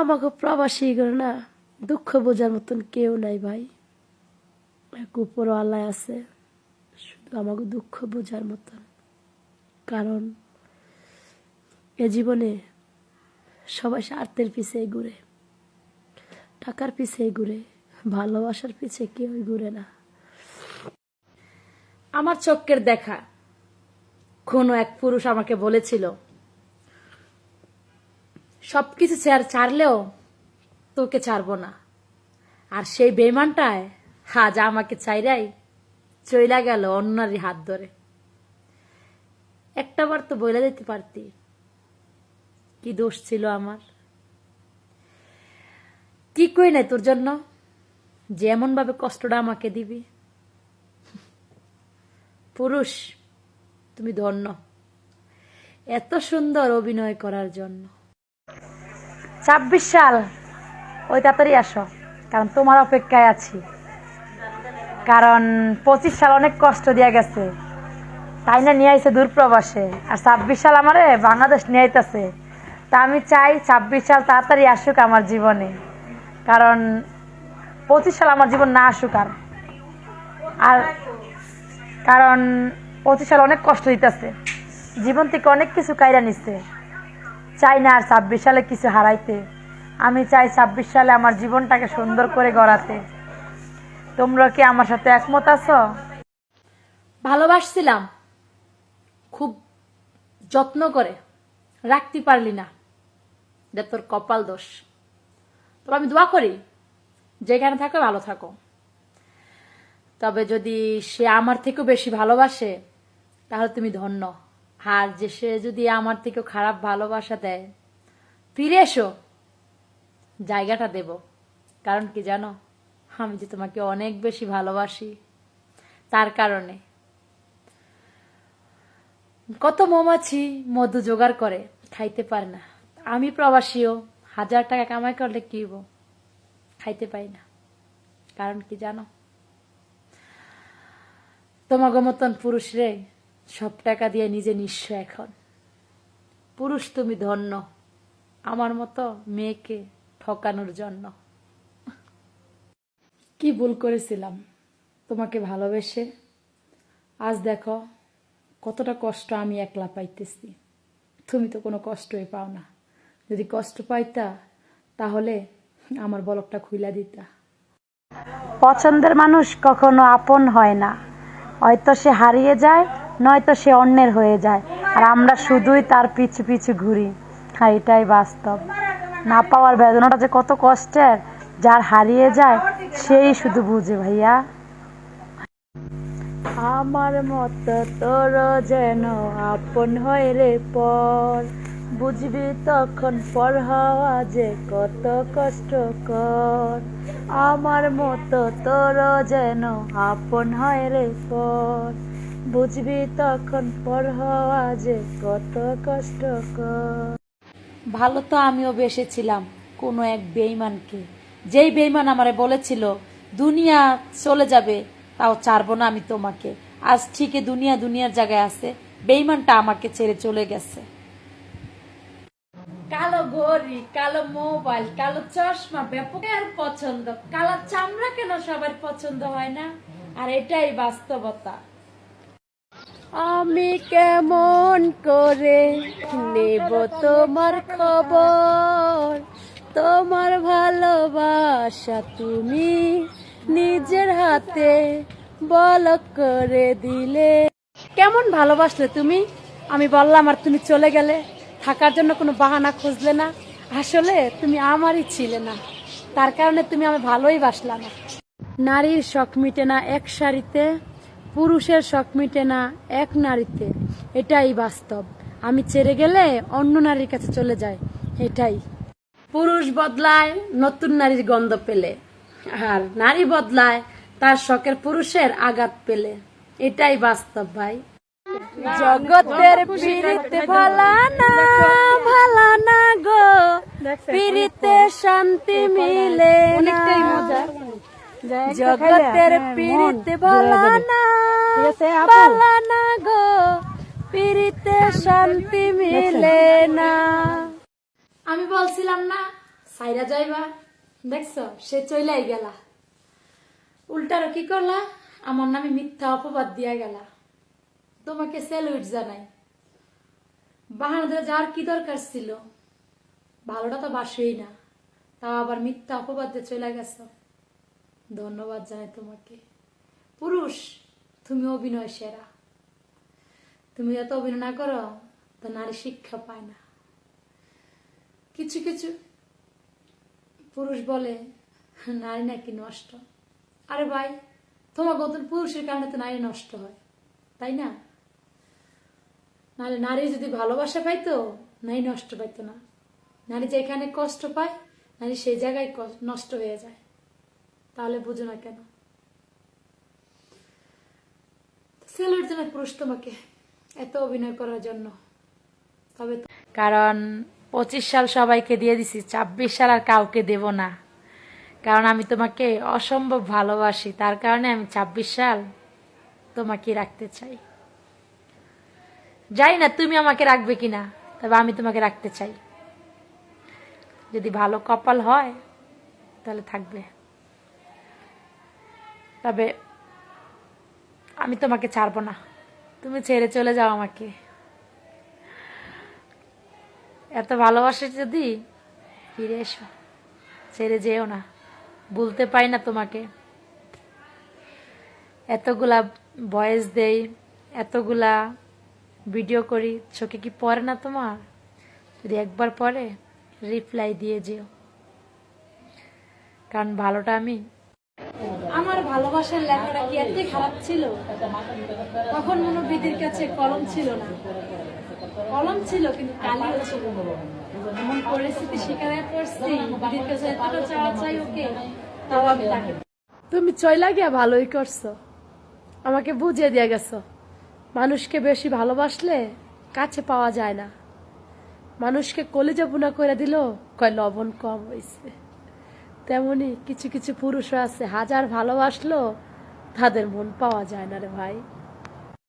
আমাকে প্রবাসী করে না, দুঃখ বোঝার মতন কেউ নাই ভাই। এক উপর আল্লাহ আছে, শুধু আমাকে দুঃখ বোঝার মতন। কারণ এ জীবনে সবাই স্বার্থের পিছিয়ে ঘুরে, টাকার পিছিয়ে ঘুরে, ভালোবাসার পিছে কেউই ঘুরে না। আমার চোখের দেখা, কোনো এক পুরুষ আমাকে বলেছিল সবকিছু ছাড় ছাড়লেও তোকে ছাড়বো না। আর সেই বেমানটায় আজ আমাকে চাইরাই চইলা গেল অন্যারই হাত ধরে। একটাবার তো বলে দিতে পারতি। কি দোষ ছিল আমার? কি কই নাই তোর জন্য? যেমন ভাবে কষ্টটা আমাকে দিবি। পুরুষ, তুমি ধন্য। এত সুন্দর অভিনয় করার জন্য। ছাব্বিশ সাল। ওই তাড়াতাড়ি আসো, কারণ তোমার অপেক্ষায় আছি। কারণ পঁচিশ সাল অনেক কষ্ট দিয়া গেছে। তাই না নিয়ে আইছে দূর প্রবাসে আর ছাব্বিশ সাল আমারে বাংলাদেশ নিয়ে আইতাছে। তা আমি চাই ছাব্বিশ সাল তাড়াতাড়ি আসুক আমার জীবনে। কারণ পঁচিশ সাল আমার জীবন না আসুক আর। আর কারণ পঁচিশ সাল অনেক কষ্ট দিতেছে। জীবন থেকে অনেক কিছু কাইরা নিচ্ছে চাই না আর ছাব্বিশ সালে কিছু হারাইতে। আমি চাই ছাব্বিশ সালে আমার জীবনটাকে সুন্দর করে গড়াতে। তোমরা কি আমার সাথে একমত আছো? ভালোবাসছিলাম। খুব যত্ন করে। রাখতে পারলি না। এটা তোর কপাল দোষ। তবে আমি দোয়া করি, যেখানে থাকো ভালো থাকো। তবে যদি সে আমার থেকেও বেশি ভালোবাসে, তাহলে তুমি ধন্য। আর যে সে যদি আমার থেকেও খারাপ ভালোবাসা দেয়, ফিরে এসো। জায়গাটা দেব। কারণ কি জানো? আমি যে তোমাকে অনেক বেশি ভালোবাসি, তার কারণে। কত মৌমাছি মধু জোগাড় করে, খাইতে পারে না। আমি প্রবাসীও, হাজার টাকা কামাই করলে কি? খাইতে পাই না। কারণ কি জানো? তোমাকে মতন পুরুষ রে সব টাকা দিয়ে নিজে নিঃস্ব এখন। পুরুষ তুমি ধন্য, আমার মতো মেয়েকে ঠকানোর জন্য। কি ভুল করেছিলাম তোমাকে ভালোবেসে? আজ দেখো, কতটা কষ্ট আমি একলা পাইতেছি। তুমি তো কোনো কষ্টই পাও না। যদি কষ্ট পাইতা, তাহলে আমার বলকটা খুইলা দিতা। পছন্দের মানুষ কখনো আপন হয় না। হয়তো সে হারিয়ে যায় নয়তো সে অন্যের হয়ে যায়। আর আমরা শুধুই তার পিছু পিছু ঘুরি। হ্যাঁ এটাই বাস্তব। না পাওয়ার বেদনাটা যে কত কষ্টের, যার হারিয়ে যায়, সেই শুধু বুঝে ভাইয়া। আমার মত তোর যেন আপন হয় রে পর। বুঝবি তখন পর হওয়া যে কত কষ্টকর। আমার মতো তোর যেন আপন হয় রে পর। বুঝবি তখন পর হওয়া যে কত কষ্টকর। ভালো তো আমিও বেসেছিলাম কোনো এক বেইমানকে। যেই বেইমান আমারে বলেছিল, দুনিয়া চলে যাবে, তাও ছাড়বো না আমি তোমাকে। আজ ঠিকই দুনিয়া দুনিয়ার জায়গায় আছে, বেইমানটা আমাকে ছেড়ে চলে গেছে। কালো ঘড়ি কালো মোবাইল, কালো চশমা ব্যাপকের পছন্দ। কালো চামড়া কেন সবার পছন্দ হয় না? আর এটাই বাস্তবতা। আমি কেমন করে নেব তোমার খবর? তোমার ভালোবাসা তুমি নিজের হাতে বলক করে দিলে। কেমন ভালোবাসলে তুমি? আমি বললাম, আর তুমি চলে গেলে? থাকার জন্য কোনো বাহানা খুঁজলে না? আসলে তুমি আমারই ছিলে না। তার কারণে তুমি আমি ভালোই বাসলা না। নারীর শখ মিটে না এক শাড়িতে পুরুষের শখ মিটে না এক নারীতে। এটাই বাস্তব। আমি ছেড়ে গেলে অন্য নারীর কাছে চলে যায় এটাই। পুরুষ বদলায় নতুন নারীর গন্ধ পেলে। আর নারী বদলায় তার শখের পুরুষের আঘাত পেলে। এটাই বাস্তব ভাই। জগতের পিড়িতে ভালা না ভালা না গো। পিড়িতে শান্তি মিলে না। জগতের পিড়িতে ভালা না। ভালা না গো পিড়িতে শান্তি মিলে না। আমি বলছিলাম না, সাইরা যাইবা। দেখছ, সে গেলা। উল্টারও কি করলা? আমার নামে মিথ্যা অপবাদ দিয়া গেলা। তোমাকে জানাই। বাহানা ধরে যাওয়ার কি দরকার ছিল? ভালোটা তো বাসেই না। তাও আবার মিথ্যা অপবাদ দিয়ে চলে গেছো। ধন্যবাদ জানাই তোমাকে। পুরুষ তুমি অভিনয় সেরা। তুমি যত অভিনয় না করো, তো নারী শিক্ষা পায় না। কিছু কিছু পুরুষ বলে, নারী নাকি নষ্ট। আরে ভাই, তোমার মতন পুরুষের কারণে তো নারী নষ্ট হয়, তাই না? নাহলে নারী যদি ভালোবাসা পাইতো, নারী নষ্ট পাইতো না। নারী যেখানে কষ্ট পায়, নারী সেই জায়গায় নষ্ট হয়ে যায়। তাহলে বুঝো না কেন। সেলুট জানাই পুরুষ তোমাকে এত অভিনয় করার জন্য। তবে কারণ পঁচিশ সাল সবাইকে দিয়ে দিছি, ছাব্বিশ সাল আর কাউকে দেব না। কারণ আমি তোমাকে অসম্ভব ভালোবাসি, তার কারণে আমি ছাব্বিশ সাল তোমাকে রাখতে চাই। জানি না তুমি আমাকে রাখবে কিনা, তবে আমি তোমাকে রাখতে চাই। যদি ভালো কপাল হয়, তাহলে থাকবে। তবে আমি তোমাকে ছাড়বো না। তুমি ছেড়ে চলে যাও আমাকে। এত ভালোবাসে যদি ফিরে এসো, ছেড়ে যেও না। বলতে পাই না তোমাকে। এতগুলা ভয়েস দেই, এতগুলা ভিডিও করি, চোখে কি পড়ে না তোমার? যদি একবার পরে রিপ্লাই দিয়ে যেও। কারণ ভালোটা আমি আমার ভালোবাসার লেখাটা কি এত খারাপ ছিল? তখন মনোবিদির কাছে কলম ছিল না। কলম ছিল, কিন্তু কালিও ছিল এমন পরিস্থিতি শিকারে পড়ছি বিদির কাছে এতটা চাওয়া চাই ওকে, তাও আমি তাকে তুমি চইলা গিয়া ভালোই করছ। আমাকে বুঝিয়ে দিয়ে গেছো। মানুষকে বেশি ভালোবাসলে কাছে পাওয়া যায় না। মানুষকে কলিজা বুনা করে দিল, কয় লবণ কম হয়েছে তেমনি কিছু কিছু পুরুষ আছে হাজার ভালোবাসলো তাদের মন পাওয়া যায় না রে ভাই।